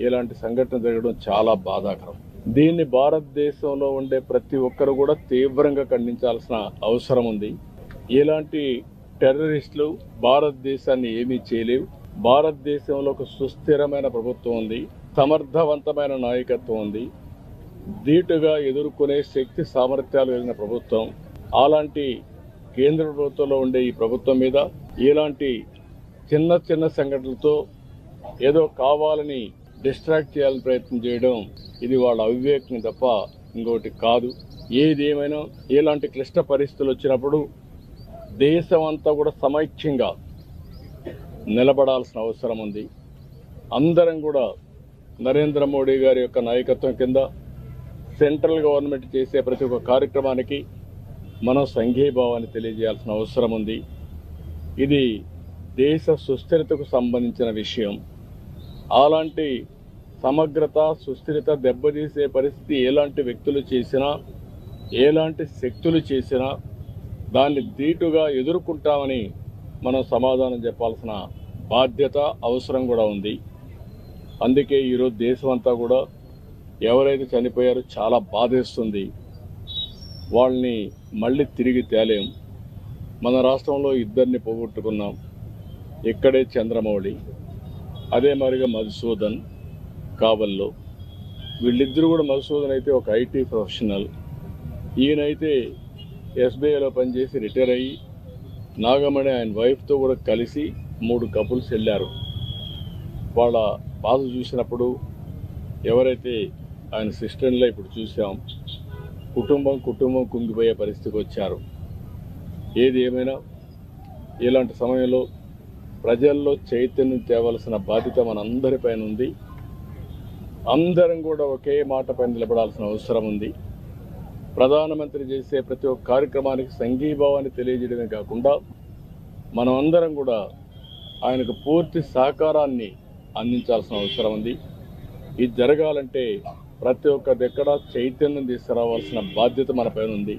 ఇలాంటి సంఘటన జరగడం చాలా బాధాకరం. దీన్ని భారతదేశంలో ఉండే ప్రతి ఒక్కరు కూడా తీవ్రంగా ఖండించాల్సిన అవసరం ఉంది. ఇలాంటి టెర్రరిస్టులు భారతదేశాన్ని ఏమీ చేయలేవు. భారతదేశంలో ఒక సుస్థిరమైన ప్రభుత్వం ఉంది. సమర్థవంతమైన నాయకత్వం ఉంది. ధీటుగా ఎదుర్కొనే శక్తి సామర్థ్యాలు కలిగిన ప్రభుత్వం. అలాంటి కేంద్ర ప్రభుత్వంలో ఉండే ఈ ప్రభుత్వం మీద ఇలాంటి చిన్న చిన్న సంఘటనలతో ఏదో కావాలని డిస్ట్రాక్ట్ చేయాలని ప్రయత్నం చేయడం ఇది వాళ్ళ అవివేకం తప్ప ఇంకోటి కాదు. ఏదేమైనా ఎలాంటి ఇలాంటి క్లిష్ట పరిస్థితులు వచ్చినప్పుడు దేశం అంతా కూడా సమైక్యంగా నిలబడాల్సిన అవసరం ఉంది. అందరం కూడా నరేంద్ర మోడీ గారి యొక్క నాయకత్వం కింద సెంట్రల్ గవర్నమెంట్ చేసే ప్రతి ఒక్క కార్యక్రమానికి మనం సంఘీభావాన్ని తెలియజేయాల్సిన అవసరం ఉంది. ఇది దేశ సుస్థిరతకు సంబంధించిన విషయం. అలాంటి సమగ్రత సుస్థిరత దెబ్బతీసే పరిస్థితి ఎలాంటి వ్యక్తులు చేసినా ఎలాంటి శక్తులు చేసినా దాన్ని ధీటుగా ఎదుర్కొంటామని మనం సమాధానం చెప్పాల్సిన బాధ్యత అవసరం కూడా ఉంది. అందుకే ఈరోజు దేశం అంతా కూడా ఎవరైతే చనిపోయారో చాలా బాధేస్తుంది. వాళ్ళని మళ్ళీ తిరిగి తేలేం. మన రాష్ట్రంలో ఇద్దరిని పోగొట్టుకున్నాం. ఇక్కడే చంద్రమౌళి. అదే మరిగా మధుసూదన్ కావల్లో వీళ్ళిద్దరూ కూడా మధుసూదన్ అయితే ఒక ఐటీ ప్రొఫెషనల్. ఈయనైతే ఎస్బీఐలో పనిచేసి రిటైర్ అయ్యి నాగమణి ఆయన వైఫ్తో కూడా కలిసి మూడు కపుల్స్ వెళ్ళారు. వాళ్ళ బాధ చూసినప్పుడు ఎవరైతే ఆయన సిస్టర్లో ఇప్పుడు చూసాం కుటుంబం కుటుంబం కుంగిపోయే పరిస్థితికి వచ్చారు. ఏది ఏమైనా ఇలాంటి సమయంలో ప్రజల్లో చైతన్యం తేవలసిన బాధ్యత మనందరిపైన ఉంది. అందరం కూడా ఒకే మాట పైన నిలబడాల్సిన అవసరం ఉంది. ప్రధానమంత్రి చేసే ప్రతి ఒక్క కార్యక్రమానికి సంఘీభావాన్ని తెలియజేయడమే కాకుండా మనం అందరం కూడా ఆయనకు పూర్తి సహకారాన్ని అందించాల్సిన అవసరం ఉంది. ఇది జరగాలంటే ప్రతి ఒక్క దగ్గర చైతన్యం తీసుకురావాల్సిన బాధ్యత మన పైన ఉంది.